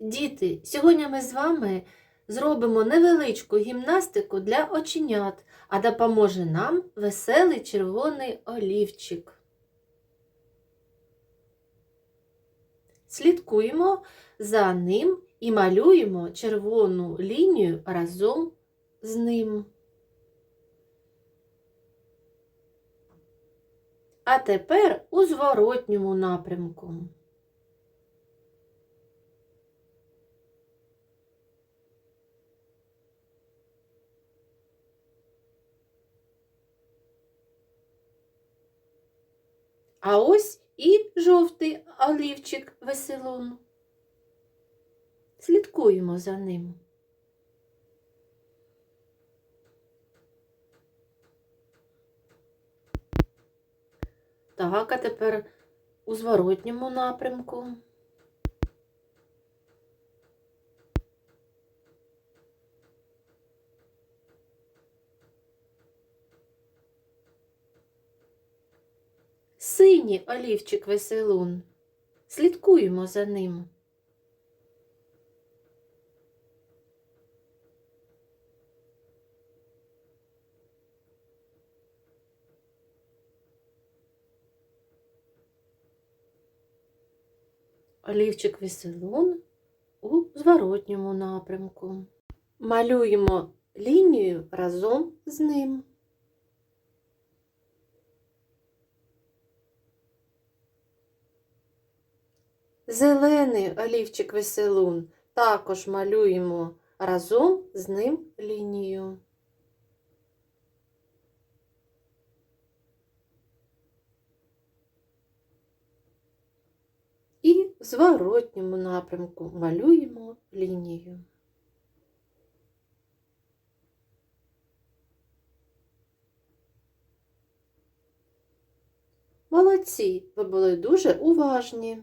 Діти, сьогодні ми з вами зробимо невеличку гімнастику для оченят, а допоможе нам веселий червоний олівчик. Слідкуємо за ним і малюємо червону лінію разом з ним. А тепер у зворотньому напрямку. А ось і жовтий олівчик веселун. Слідкуємо за ним. Так, а тепер у зворотньому напрямку. Синій олівчик веселун. Слідкуємо за ним. Олівчик веселун у зворотньому напрямку. Малюємо лінію разом з ним. Зелений олівчик веселун також малюємо разом з ним лінію. І в зворотньому напрямку малюємо лінію. Молодці, ви були дуже уважні.